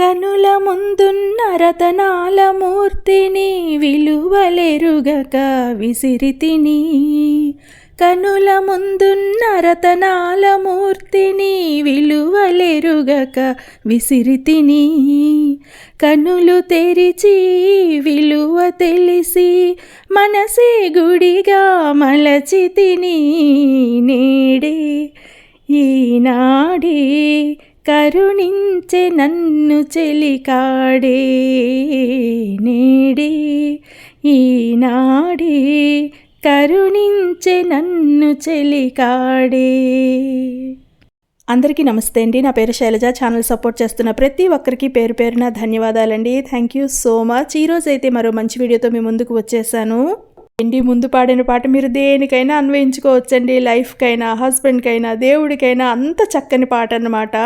కనుల ముందున్న రతనాల మూర్తిని విలువలెరుగక విసిరితిని కనుల ముందున్న రతనాల మూర్తిని విలువలెరుగక విసిరితిని కనులు తెరిచి విలువ తెలిసి మనసే గుడిగా మలచి తిని. నేడే ఈనాడే కరుణించే నన్ను చెలికాడే నేడే ఈనాడే కరుణించే నన్ను చెలికాడే. అందరికీ నమస్తే అండి. నా పేరు శైలజ. ఛానల్ సపోర్ట్ చేస్తున్న ప్రతి ఒక్కరికి పేరు పేరున ధన్యవాదాలండి. థ్యాంక్ యూ సో మచ్ ఈరోజు అయితే మరో మంచి వీడియోతో మీ ముందుకు వచ్చేసాను. ఏంటి? ముందు పాడిన పాట మీరు దేనికైనా అన్వయించుకోవచ్చండి. లైఫ్కైనా హస్బెండ్కైనా దేవుడికైనా అంత చక్కని పాట అన్నమాట.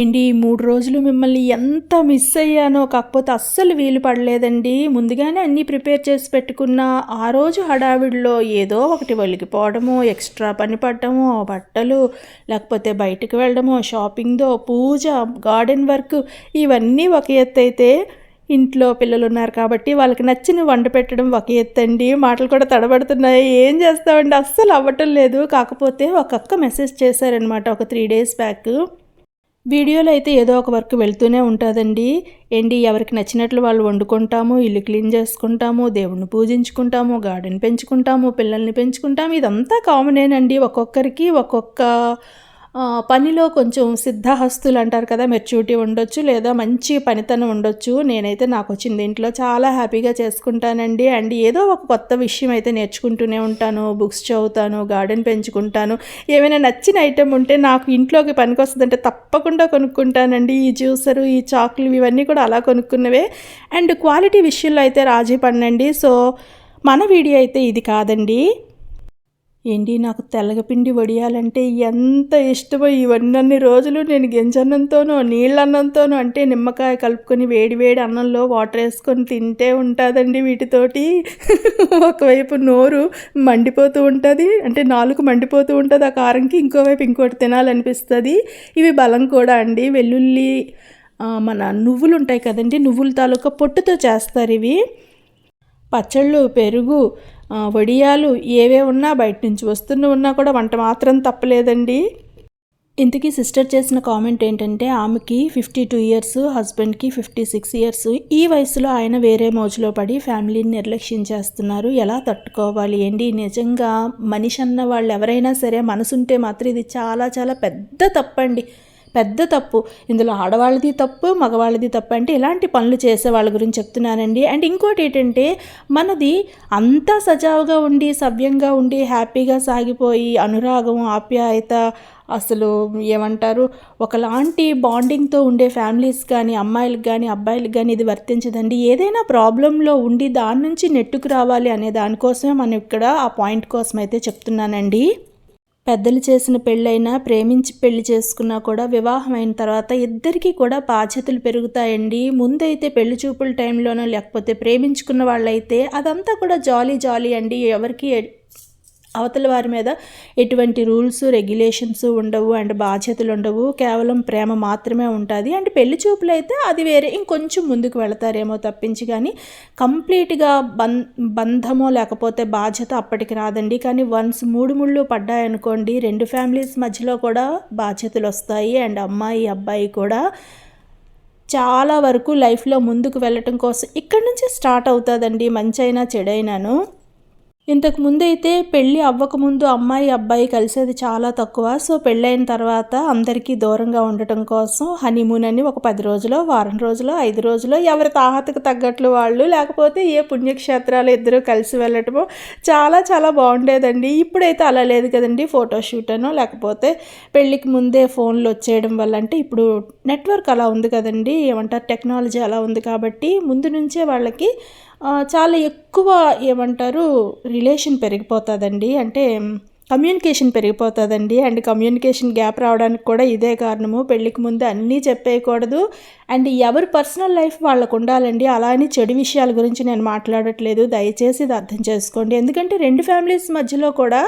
ఏంటి మూడు రోజులు మిమ్మల్ని ఎంత మిస్ అయ్యానో కాకపోతే అస్సలు వీలు పడలేదండి. ముందుగానే అన్నీ ప్రిపేర్ చేసి పెట్టుకున్న ఆ రోజు హడావిడిలో ఏదో ఒకటి ఒలిగిపోవడము ఎక్స్ట్రా పని పడ్డము బట్టలు లేకపోతే బయటకు వెళ్ళడము షాపింగ్దో పూజ గార్డెన్ వర్క్ ఇవన్నీ ఒక ఎత్తు అయితే ఇంట్లో పిల్లలు ఉన్నారు కాబట్టి వాళ్ళకి నచ్చిన వంట పెట్టడం ఒక ఎత్తు అండి మాటలు కూడా తడబడుతున్నాయి. ఏం చేస్తామండి? అస్సలు అవ్వటం లేదు. కాకపోతే ఒక అక్క మెసేజ్ చేశారనమాట ఒక త్రీ డేస్ బ్యాక్. వీడియోలో అయితే ఏదో ఒక వర్క్ వెళ్తూనే ఉంటుందండి. ఏంటి ఎవరికి నచ్చినట్లు వాళ్ళు వండుకుంటాము ఇల్లు క్లీన్ చేసుకుంటాము దేవుణ్ణి పూజించుకుంటాము గార్డెన్ పెంచుకుంటాము పిల్లల్ని పెంచుకుంటాము. ఇదంతా కామనేనండి ఒక్కొక్కరికి ఒక్కొక్క పనిలో కొంచెం సిద్ధహస్తులు అంటారు కదా మెచ్యూరిటీ ఉండొచ్చు లేదా మంచి పనితనం ఉండొచ్చు. నేనైతే నాకు వచ్చింది ఇంట్లో చాలా హ్యాపీగా చేసుకుంటానండి. అండ్ ఏదో ఒక కొత్త విషయం అయితే నేర్చుకుంటూనే ఉంటాను. బుక్స్ చదువుతాను గార్డెన్ పెంచుకుంటాను. ఏమైనా నచ్చిన ఐటెం ఉంటే నాకు ఇంట్లోకి పనికొస్తుందంటే తప్పకుండా కొనుక్కుంటానండి. ఈ జ్యూసరు ఈ చాక్లు ఇవన్నీ కూడా అలా కొనుక్కున్నవే. అండ్ క్వాలిటీ విషయంలో అయితే రాజీ పడనండి. సో మన వీడియో అయితే ఇది కాదండి. ఏంటి నాకు తెల్లగపిండి వడియాలంటే ఎంత ఇష్టమో ఇవన్నీ రోజులు నేను గింజన్నంతోనో నీళ్ళన్నంతోనో అంటే నిమ్మకాయ కలుపుకొని వేడి వేడి అన్నంలో వాటర్ వేసుకొని తింటే ఉంటుందండి వీటితోటి. ఒకవైపు నోరు మండిపోతూ ఉంటుంది అంటే నాలుగు మండిపోతూ ఉంటుంది ఆ కారంకి ఇంకోవైపు ఇంకోటి తినాలనిపిస్తుంది. ఇవి బలం కూడా అండి. వెల్లుల్లి మన నువ్వులు ఉంటాయి కదండి నువ్వుల తాలూకా పొట్టుతో చేస్తారు ఇవి. పచ్చళ్ళు పెరుగు వడియాలు ఏవే ఉన్నా బయట నుంచి వస్తున్న ఉన్నా కూడా వంట మాత్రం తప్పలేదండి. ఇంతకీ సిస్టర్ చేసిన కామెంట్ ఏంటంటే ఆమెకి ఫిఫ్టీ టూ ఇయర్స్ హస్బెండ్కి ఫిఫ్టీ సిక్స్ ఇయర్స్. ఈ వయసులో ఆయన వేరే మోజులో పడి ఫ్యామిలీని నిర్లక్ష్యం చేస్తున్నారు. ఎలా తట్టుకోవాలి ఏంటి? నిజంగా మనిషి అన్న వాళ్ళు ఎవరైనా సరే మనసుంటే మాత్రం ఇది చాలా చాలా పెద్ద తప్పండి. పెద్ద తప్పు. ఇందులో ఆడవాళ్ళది తప్పు మగవాళ్ళది తప్పు అంటే ఇలాంటి పనులు చేసే వాళ్ళ గురించి చెప్తున్నానండి. అండ్ ఇంకోటి ఏంటంటే మనది అంతా సజావుగా ఉండి సవ్యంగా ఉండి హ్యాపీగా సాగిపోయి అనురాగం ఆప్యాయత అసలు ఏమంటారు ఒకలాంటి బాండింగ్తో ఉండే ఫ్యామిలీస్ కానీ అమ్మాయిలకు కానీ అబ్బాయిలకు కానీ ఇది వర్తించదండి. ఏదైనా ప్రాబ్లంలో ఉండి దాని నుంచి నెట్టుకు రావాలి అనే దానికోసమే మనం ఇక్కడ ఆ పాయింట్ కోసం అయితే చెప్తున్నానండి. పెద్దలు చేసిన పెళ్ళైనా ప్రేమించి పెళ్ళి చేసుకున్నా కూడా వివాహం అయిన తర్వాత ఇద్దరికీ కూడా బాధ్యతలు పెరుగుతాయండి. ముందైతే పెళ్ళి చూపుల టైంలోనో లేకపోతే ప్రేమించుకున్న వాళ్ళైతే అదంతా కూడా జాలీ జాలీ అండి. ఎవరికి అవతల వారి మీద ఎటువంటి రూల్స్ రెగ్యులేషన్స్ ఉండవు అండ్ బాధ్యతలు ఉండవు. కేవలం ప్రేమ మాత్రమే ఉంటుంది. అండ్ పెళ్ళి చూపులు అయితే అది వేరే. ఇంకొంచెం ముందుకు వెళతారేమో తప్పించి కానీ కంప్లీట్గా బం బంధమో లేకపోతే బాధ్యత అప్పటికి రాదండి. కానీ వన్స్ మూడు ముళ్ళు పడ్డాయనుకోండి రెండు ఫ్యామిలీస్ మధ్యలో కూడా బాధ్యతలు వస్తాయి. అండ్ అమ్మాయి అబ్బాయి కూడా చాలా వరకు లైఫ్లో ముందుకు వెళ్ళటం కోసం ఇక్కడి నుంచి స్టార్ట్ అవుతుందండి. మంచైనా చెడైనాను. ఇంతకు ముందైతే పెళ్ళి అవ్వకముందు అమ్మాయి అబ్బాయి కలిసేది చాలా తక్కువ. సో పెళ్ళైన తర్వాత అందరికీ దూరంగా ఉండటం కోసం హనీమూన్ అని ఒక పది రోజులు వారం రోజులు ఐదు రోజులు ఎవరి తాహతకు తగ్గట్లు వాళ్ళు లేకపోతే ఏ పుణ్యక్షేత్రాలు ఇద్దరు కలిసి వెళ్ళటము చాలా చాలా బాగుండేదండి. ఇప్పుడైతే అలా లేదు కదండి ఫోటోషూట్ అనో లేకపోతే పెళ్ళికి ముందే ఫోన్లు వచ్చేయడం వల్ల అంటే ఇప్పుడు నెట్వర్క్ అలా ఉంది కదండి. ఏమంటారు? టెక్నాలజీ అలా ఉంది కాబట్టి ముందు నుంచే వాళ్ళకి చాలా ఎక్కువ ఏమంటారు రిలేషన్ పెరిగిపోతుందండి. అంటే కమ్యూనికేషన్ పెరిగిపోతుందండి. అండ్ కమ్యూనికేషన్ గ్యాప్ రావడానికి కూడా ఇదే కారణము. పెళ్ళికి ముందు అన్నీ చెప్పేయకూడదు. అండ్ ఎవరి పర్సనల్ లైఫ్ వాళ్ళకు ఉండాలండి. అలా అని చెడు విషయాల గురించి నేను మాట్లాడట్లేదు. దయచేసి ఇది అర్థం చేసుకోండి. ఎందుకంటే రెండు ఫ్యామిలీస్ మధ్యలో కూడా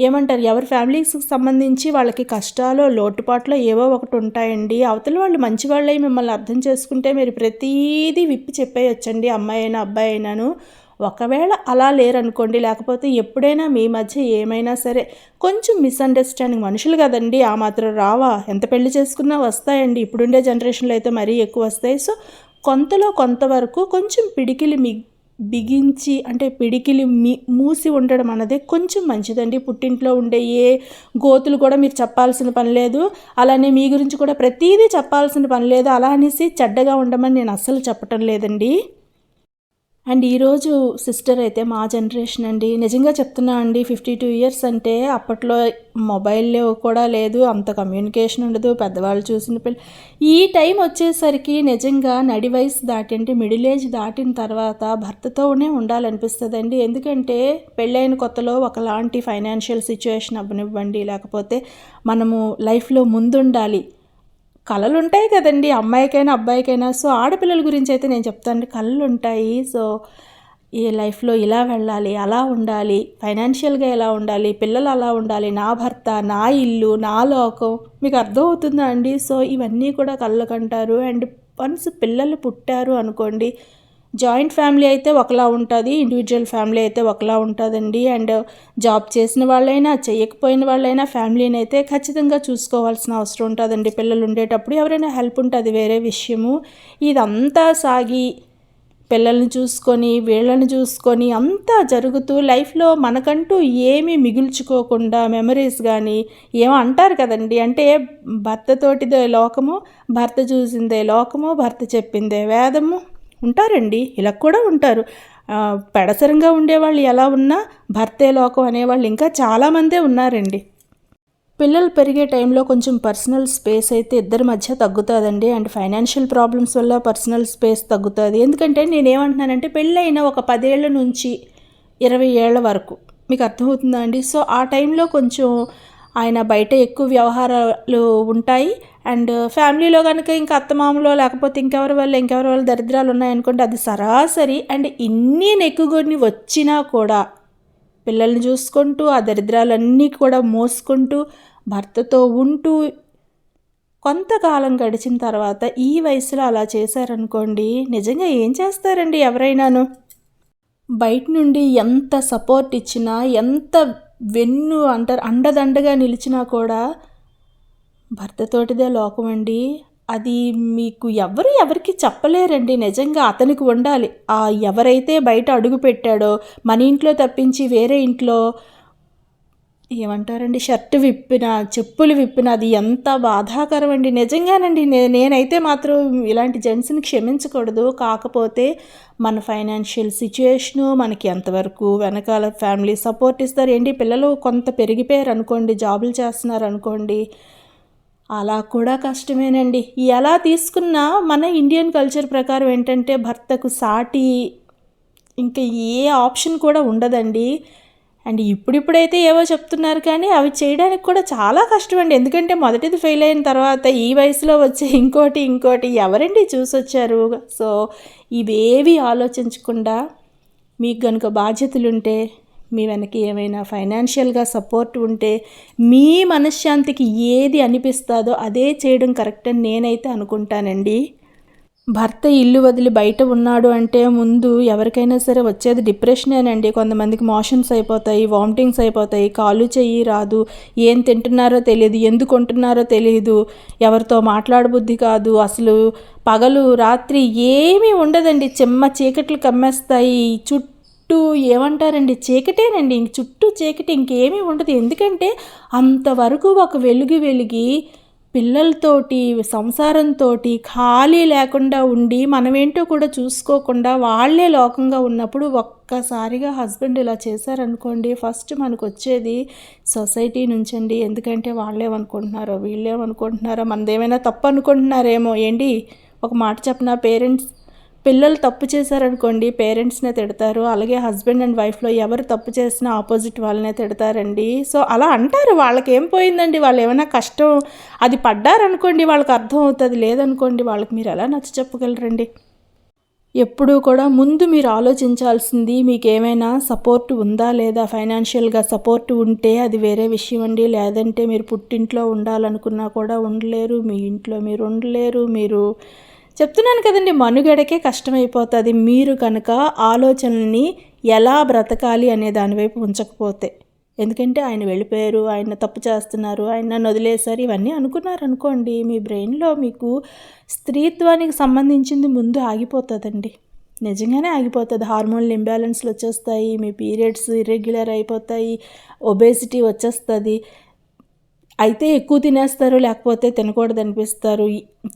ఏమంటారు? ఎవరి ఫ్యామిలీస్కి సంబంధించి వాళ్ళకి కష్టాలు లోటుపాట్లు ఏవో ఒకటి ఉంటాయండి. అవతల వాళ్ళు మంచి వాళ్ళై మిమ్మల్ని అర్థం చేసుకుంటే మీరు ప్రతీదీ విప్పి చెప్పేయొచ్చండి. అమ్మాయి అయినా అబ్బాయి అయినాను. ఒకవేళ అలా లేరనుకోండి లేకపోతే ఎప్పుడైనా మీ మధ్య ఏమైనా సరే కొంచెం మిస్అండర్స్టాండింగ్ మనుషులు కదండి ఆ మాత్రం రావా? ఎంత పెళ్ళి చేసుకున్నా వస్తాయండి. ఇప్పుడుండే జనరేషన్లో అయితే మరీ ఎక్కువ వస్తాయి. సో కొంతలో కొంతవరకు కొంచెం పిడికిలి మి బిగించి అంటే పిడికిలి మీ మూసి ఉండడం అన్నది కొంచెం మంచిదండి. పుట్టింట్లో ఉండే ఏ గోతులు కూడా మీరు చెప్పాల్సిన పని లేదు. అలానే మీ గురించి కూడా ప్రతిదీ చెప్పాల్సిన పని లేదు. అలా అనేసి చెడ్డగా ఉండమని నేను అస్సలు చెప్పటం లేదండి. అండ్ ఈరోజు సిస్టర్ అయితే మా జనరేషన్ అండి. నిజంగా చెప్తున్నా అండి ఫిఫ్టీ టూ ఇయర్స్ అంటే అప్పట్లో మొబైల్ కూడా లేదు అంత కమ్యూనికేషన్ ఉండదు పెద్దవాళ్ళు చూసిన పిల్ల ఈ టైం వచ్చేసరికి నిజంగా నడి వయసు దాటి అంటే మిడిల్ ఏజ్ దాటిన తర్వాత భర్తతోనే ఉండాలనిపిస్తుందండి. ఎందుకంటే పెళ్ళైన కొత్తలో ఒకలాంటి ఫైనాన్షియల్ సిచ్యువేషన్ అవ్వనివ్వండి లేకపోతే మనము లైఫ్లో ముందుండాలి. కళలు ఉంటాయి కదండి అమ్మాయికైనా అబ్బాయికైనా. సో ఆడపిల్లల గురించి అయితే నేను చెప్తాను కళలు ఉంటాయి సో ఈ లైఫ్లో ఇలా వెళ్ళాలి అలా ఉండాలి ఫైనాన్షియల్గా ఎలా ఉండాలి పిల్లలు అలా ఉండాలి నా భర్త నా ఇల్లు నా లోకం మీకు అర్థమవుతుందా అండి? సో ఇవన్నీ కూడా కళ్ళకంటారు. అండ్ వన్స్ పిల్లలు పుట్టారు అనుకోండి జాయింట్ ఫ్యామిలీ అయితే ఒకలా ఉంటుంది ఇండివిజువల్ ఫ్యామిలీ అయితే ఒకలా ఉంటుందండి. అండ్ జాబ్ చేసిన వాళ్ళైనా చేయకపోయిన వాళ్ళైనా ఫ్యామిలీని అయితే ఖచ్చితంగా చూసుకోవాల్సిన అవసరం ఉంటుందండి. పిల్లలు ఉండేటప్పుడు ఎవరైనా హెల్ప్ ఉంటుంది వేరే విషయము. ఇదంతా సాగి పిల్లల్ని చూసుకొని వీళ్ళని చూసుకొని అంతా జరుగుతూ లైఫ్లో మనకంటూ ఏమీ మిగుల్చుకోకుండా మెమరీస్ కానీ ఏమో అంటారు కదండి. అంటే భర్తతోటిదే లోకము భర్త చూసిందే లోకము భర్త చెప్పిందే వేదము. ఉంటారండి. ఇలా కూడా ఉంటారు. పెడసరంగా ఉండేవాళ్ళు ఎలా ఉన్నా భర్తే లోకం అనేవాళ్ళు ఇంకా చాలామందే ఉన్నారండి. పిల్లలు పెరిగే టైంలో కొంచెం పర్సనల్ స్పేస్ అయితే ఇద్దరి మధ్య తగ్గుతుందండి. అండ్ ఫైనాన్షియల్ ప్రాబ్లమ్స్ వల్ల పర్సనల్ స్పేస్ తగ్గుతుంది. ఎందుకంటే నేనేమంటున్నానంటే పెళ్ళైన ఒక పదేళ్ళ నుంచి ఇరవై ఏళ్ళ వరకు. మీకు అర్థమవుతుందా అండి? సో ఆ టైంలో కొంచెం ఆయన బయట ఎక్కువ వ్యవహారాలు ఉంటాయి. అండ్ ఫ్యామిలీలో కనుక ఇంకా అత్తమామలో లేకపోతే ఇంకెవరి వల్ల ఇంకెవరి వల్ల దరిద్రాలు ఉన్నాయనుకోండి అది సరాసరి. అండ్ ఇన్ని నెక్కుకొని వచ్చినా కూడా పిల్లల్ని చూసుకుంటూ ఆ దరిద్రాలన్నీ కూడా మోసుకుంటూ భర్తతో ఉంటూ కొంతకాలం గడిచిన తర్వాత ఈ వయసులో అలా చేశారనుకోండి నిజంగా ఏం చేస్తారండి ఎవరైనాను? బయట నుండి ఎంత సపోర్ట్ ఇచ్చినా ఎంత వెన్ను అంటారు అండదండగా నిలిచినా కూడా భర్తతోటిదే లోకం అండి అది మీకు ఎవరు ఎవరికి చెప్పలేరండి. నిజంగా అతనికి ఉండాలి. ఆ ఎవరైతే బయట అడుగు పెట్టాడో మన ఇంట్లో తప్పించి వేరే ఇంట్లో ఏమంటారండి? షర్ట్ విప్పిన చెప్పులు విప్పిన అది ఎంత బాధాకరం అండి నిజంగానండి నేనైతే మాత్రం ఇలాంటి జెంట్స్ని క్షమించకూడదు. కాకపోతే మన ఫైనాన్షియల్ సిచ్యుయేషను మనకి ఎంతవరకు వెనకాల ఫ్యామిలీ సపోర్ట్ ఇస్తారు. ఏంటి? పిల్లలు కొంత పెరిగిపోయారు అనుకోండి జాబులు చేస్తున్నారు అనుకోండి. అలా కూడా కష్టమేనండి. ఎలా తీసుకున్నా మన ఇండియన్ కల్చర్ ప్రకారం ఏంటంటే భర్తకు సాటి ఇంకా ఏ ఆప్షన్ కూడా ఉండదండి. అండ్ ఇప్పుడిప్పుడైతే ఏవో చెప్తున్నారు కానీ అవి చేయడానికి కూడా చాలా కష్టం అండి ఎందుకంటే మొదటిది ఫెయిల్ అయిన తర్వాత ఈ వయసులో వచ్చే ఇంకోటి ఇంకోటి ఎవరండి చూసొచ్చారు? సో ఇవేవి ఆలోచించకుండా మీకు కనుక బాధ్యతలుంటే మీ వెనక ఏమైనా ఫైనాన్షియల్గా సపోర్ట్ ఉంటే మీ మనశ్శాంతికి ఏది అనిపిస్తుందో అదే చేయడం కరెక్ట్ అని నేనైతే అనుకుంటానండి. భర్త ఇల్లు వదిలి బయట ఉన్నాడు అంటే ముందు ఎవరికైనా సరే వచ్చేది డిప్రెషనేనండి కొంతమందికి మోషన్స్ అయిపోతాయి వామిటింగ్స్ అయిపోతాయి కాలు చెయ్యి రాదు ఏం తింటున్నారో తెలియదు ఎందుకు ఉంటున్నారో తెలియదు ఎవరితో మాట్లాడబుద్ధి కాదు అసలు పగలు రాత్రి ఏమీ ఉండదండి. చెమ్మ చీకట్లు కమ్మేస్తాయి. చుట్టూ చుట్టూ ఏమంటారండి? చీకటేనండి. ఇంక చుట్టూ చీకటి ఇంకేమీ ఉండదు. ఎందుకంటే అంతవరకు ఒక వెలుగు వెలిగి పిల్లలతోటి సంసారంతో ఖాళీ లేకుండా ఉండి మనమేంటో కూడా చూసుకోకుండా వాళ్ళే లోకంగా ఉన్నప్పుడు ఒక్కసారిగా హస్బెండ్ ఇలా చేశారనుకోండి ఫస్ట్ మనకు వచ్చేది సొసైటీ నుంచండి. ఎందుకంటే వాళ్ళేమనుకుంటున్నారో వీళ్ళేమనుకుంటున్నారో మనదేమైనా తప్పు అనుకుంటున్నారేమో ఏంటి? ఒక మాట చెప్పిన? పేరెంట్స్ పిల్లలు తప్పు చేశారనుకోండి పేరెంట్స్నే తిడతారు. అలాగే హస్బెండ్ అండ్ వైఫ్లో ఎవరు తప్పు చేసినా ఆపోజిట్ వాళ్ళనే తిడతారండి. సో అలా అంటారు. వాళ్ళకి ఏం పోయిందండి? వాళ్ళు ఏమైనా కష్టం అది పడ్డారనుకోండి వాళ్ళకి అర్థం అవుతుంది. లేదనుకోండి వాళ్ళకి మీరు ఎలా నచ్చ చెప్పగలరండి? ఎప్పుడూ కూడా ముందు మీరు ఆలోచించాల్సింది మీకు ఏమైనా సపోర్ట్ ఉందా లేదా? ఫైనాన్షియల్గా సపోర్ట్ ఉంటే అది వేరే విషయం అండి. లేదంటే మీరు పుట్టింట్లో ఉండాలనుకున్నా కూడా ఉండలేరు. మీ ఇంట్లో మీరు ఉండలేరు. మీరు చెప్తున్నాను కదండి మనుగడకే కష్టమైపోతుంది. మీరు కనుక ఆలోచనల్ని ఎలా బ్రతకాలి అనే దానివైపు ఉంచకపోతే. ఎందుకంటే ఆయన వెళ్ళిపోయారు ఆయన తప్పు చేస్తున్నారు ఆయన నన్ను వదిలేశారు ఇవన్నీ అనుకున్నారు అనుకోండి మీ బ్రెయిన్లో మీకు స్త్రీత్వానికి సంబంధించింది ముందు ఆగిపోతుందండి. నిజంగానే ఆగిపోతుంది. హార్మోన్లు ఇంబ్యాలెన్స్లు వచ్చేస్తాయి మీ పీరియడ్స్ ఇర్రెగ్యులర్ అయిపోతాయి ఒబేసిటీ వచ్చేస్తుంది. అయితే ఎక్కువ తినేస్తారు లేకపోతే తినకూడదు అనిపిస్తారు.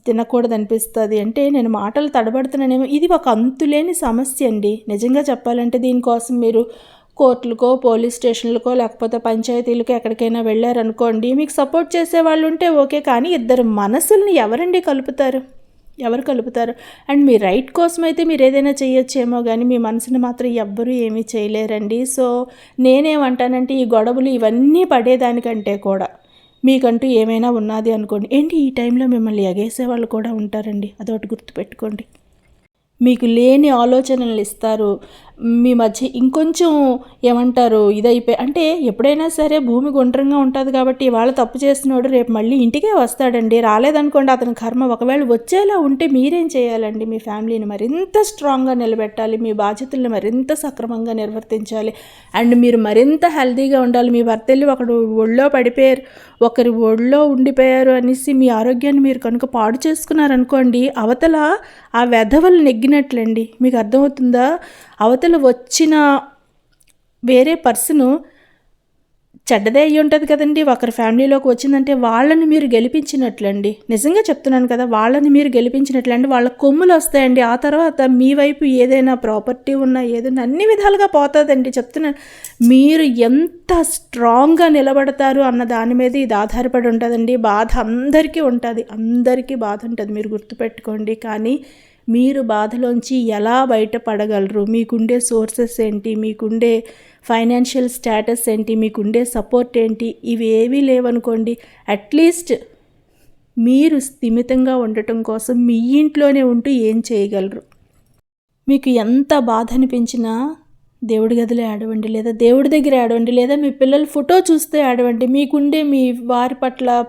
తినకూడదు అనిపిస్తుంది అంటే నేను మాటలు తడబడుతున్నానేమో. ఇది ఒక అంతులేని సమస్య అండి. నిజంగా చెప్పాలంటే దీనికోసం మీరు కోర్టులకో పోలీస్ స్టేషన్లకో లేకపోతే పంచాయతీలకో ఎక్కడికైనా వెళ్ళారనుకోండి మీకు సపోర్ట్ చేసే వాళ్ళు ఉంటే ఓకే కానీ ఇద్దరు మనసుల్ని ఎవరండి కలుపుతారు? ఎవరు కలుపుతారు? అండ్ మీ రైట్ కోసం అయితే మీరు ఏదైనా చేయొచ్చేమో కానీ మీ మనసుని మాత్రం ఎవ్వరూ ఏమీ చేయలేరండి. సో నేనేమంటానంటే ఈ గొడవలు ఇవన్నీ పడేదానికంటే కూడా మీకంటూ ఏమైనా ఉన్నది అనుకోండి. ఏంటి ఈ టైంలో మిమ్మల్ని ఎగేసే వాళ్ళు కూడా ఉంటారండి. అదొకటి గుర్తుపెట్టుకోండి. మీకు లేని ఆలోచనలు ఇస్తారు. మీ మధ్య ఇంకొంచెం ఏమంటారు ఇదైపోయి అంటే ఎప్పుడైనా సరే భూమి గుండ్రంగా ఉంటుంది కాబట్టి ఇవాళ తప్పు చేస్తున్నాడు రేపు మళ్ళీ ఇంటికే వస్తాడండి. రాలేదనుకోండి అతని కర్మ ఒకవేళ వచ్చేలా ఉంటే మీరేం చేయాలండి? మీ ఫ్యామిలీని మరింత స్ట్రాంగ్గా నిలబెట్టాలి మీ బాధ్యతలను మరింత సక్రమంగా నిర్వర్తించాలి. అండ్ మీరు మరింత హెల్తీగా ఉండాలి. మీ భర్త వెళ్ళి ఒకడు ఒళ్ళో పడిపోయారు ఒకరి ఒళ్ళో ఉండిపోయారు అనేసి మీ ఆరోగ్యాన్ని మీరు కనుక పాడు చేసుకున్నారనుకోండి అవతల ఆ వెధవలు నెగ్గినట్లండి. మీకు అర్థమవుతుందా? అవతల వచ్చిన వేరే పర్సను చెడ్డదే అయ్యి ఉంటుంది కదండి. ఒకరి ఫ్యామిలీలోకి వచ్చిందంటే వాళ్ళని మీరు గెలిపించినట్లండి. నిజంగా చెప్తున్నాను కదా వాళ్ళని మీరు గెలిపించినట్లండి. వాళ్ళ కొమ్ములు వస్తాయండి. ఆ తర్వాత మీ వైపు ఏదైనా ప్రాపర్టీ ఉన్నా ఏదైనా అన్ని విధాలుగా పోతుందండి. చెప్తున్నాను మీరు ఎంత స్ట్రాంగ్గా నిలబడతారు అన్న దాని మీద ఇది ఆధారపడి ఉంటుందండి. బాధ అందరికీ ఉంటుంది. అందరికీ బాధ ఉంటుంది. మీరు గుర్తుపెట్టుకోండి. కానీ మీరు బాధలోంచి ఎలా బయటపడగలరు? మీకుండే సోర్సెస్ ఏంటి? మీకుండే ఫైనాన్షియల్ స్టేటస్ ఏంటి? మీకుండే సపోర్ట్ ఏంటి? ఇవి ఏవీ లేవనుకోండి అట్లీస్ట్ మీరు స్థిమితంగా ఉండటం కోసం మీ ఇంట్లోనే ఉంటూ ఏం చేయగలరు? మీకు ఎంత బాధ అనిపించినా దేవుడి గదిలో ఆడవండి లేదా దేవుడి దగ్గర ఆడవండి లేదా మీ పిల్లల ఫోటో చూస్తే ఆడవండి. మీకుండే మీ వారి పట్ల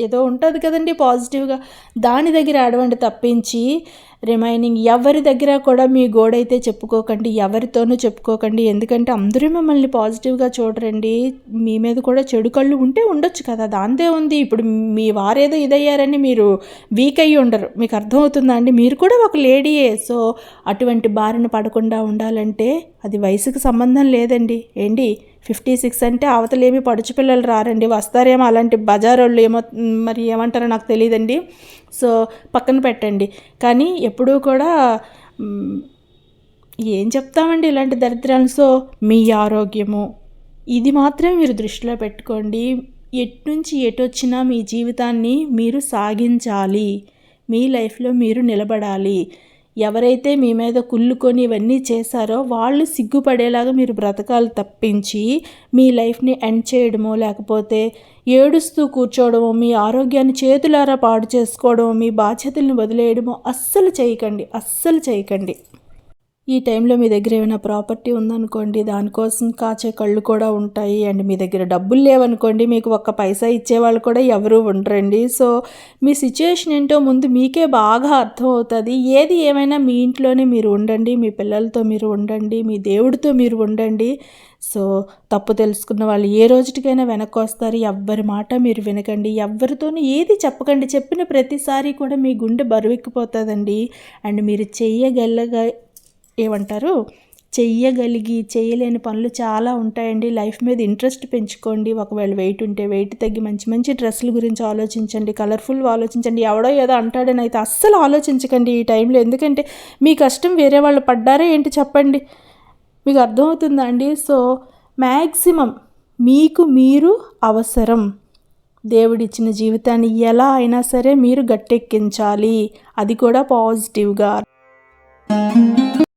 ఏదో ఉంటుంది కదండి పాజిటివ్గా. దాని దగ్గర ఆడవండి తప్పించి రిమైనింగ్ ఎవరి దగ్గర కూడా మీ గోడైతే చెప్పుకోకండి ఎవరితోనూ చెప్పుకోకండి. ఎందుకంటే అందరూ మిమ్మల్ని పాజిటివ్గా చూడరండి. మీ మీద కూడా చెడు కళ్ళు ఉంటే ఉండొచ్చు కదా దాంతే ఉంది. ఇప్పుడు మీ వారేదో ఇదయ్యారని మీరు వీక్ అయ్యి ఉండరు. మీకు అర్థమవుతుందా అండి? మీరు కూడా ఒక లేడీయే సో అటువంటి బారిన పడకుండా ఉండాలంటే అది వయసుకు సంబంధం లేదండి. ఏంటి? ఫిఫ్టీ సిక్స్ అంటే అవతలేమి పడుచు పిల్లలు రారండి. వస్తారేమో అలాంటి బజారోళ్ళు ఏమో మరి ఏమంటారో నాకు తెలియదండి సో పక్కన పెట్టండి. కానీ ఎప్పుడూ కూడా ఏం చెప్తామండి ఇలాంటి దరిద్రాలు? సో మీ ఆరోగ్యము ఇది మాత్రమే మీరు దృష్టిలో పెట్టుకోండి. ఎటు నుంచి ఎటు వచ్చినా మీ జీవితాన్ని మీరు సాగించాలి. మీ లైఫ్లో మీరు నిలబడాలి. ఎవరైతే మీ మీద కుళ్ళుకొని ఇవన్నీ చేశారో వాళ్ళు సిగ్గుపడేలాగా మీరు బ్రతకాలు తప్పించి మీ లైఫ్ని ఎండ్ చేయడమో లేకపోతే ఏడుస్తూ కూర్చోవడమో మీ ఆరోగ్యాన్ని చేతులారా పాడు చేసుకోవడమో మీ బాధ్యతలను వదిలేయడమో అస్సలు చేయకండి అస్సలు చేయకండి. ఈ టైంలో మీ దగ్గర ఏమైనా ప్రాపర్టీ ఉందనుకోండి దానికోసం కాచే కళ్ళు కూడా ఉంటాయి. అండ్ మీ దగ్గర డబ్బులు లేవనుకోండి మీకు ఒక్క పైసా ఇచ్చేవాళ్ళు కూడా ఎవరూ ఉండరండి. సో మీ సిచ్యుయేషన్ ఏంటో ముందు మీకే బాగా అర్థం అవుతుంది ఏది ఏమైనా మీ ఇంట్లోనే మీరు ఉండండి మీ పిల్లలతో మీరు ఉండండి మీ దేవుడితో మీరు ఉండండి. సో తప్పు తెలుసుకున్న వాళ్ళు ఏ రోజుటికైనా వెనక్కి వస్తారు ఎవ్వరి మాట మీరు వినకండి. ఎవరితోనూ ఏది చెప్పకండి. చెప్పిన ప్రతిసారి కూడా మీ గుండె బరువెక్కిపోతుందండి అండ్ మీరు చెయ్యగలగా ఏమంటారు? చెయ్యగలిగి చేయలేని పనులు చాలా ఉంటాయండి. లైఫ్ మీద ఇంట్రెస్ట్ పెంచుకోండి. ఒకవేళ వెయిట్ ఉంటే వెయిట్ తగ్గి మంచి మంచి డ్రెస్సుల గురించి ఆలోచించండి. కలర్ఫుల్ ఆలోచించండి. ఎవడో ఏదో అంటాడని అయితే అస్సలు ఆలోచించకండి ఈ టైంలో. ఎందుకంటే మీ కష్టం వేరే వాళ్ళు పడ్డారే ఏంటి చెప్పండి? మీకు అర్థమవుతుందా అండి? సో మ్యాక్సిమం మీకు మీరు అవసరం. దేవుడిచ్చిన జీవితాన్ని ఎలా అయినా సరే మీరు గట్టెక్కించాలి. అది కూడా పాజిటివ్గా.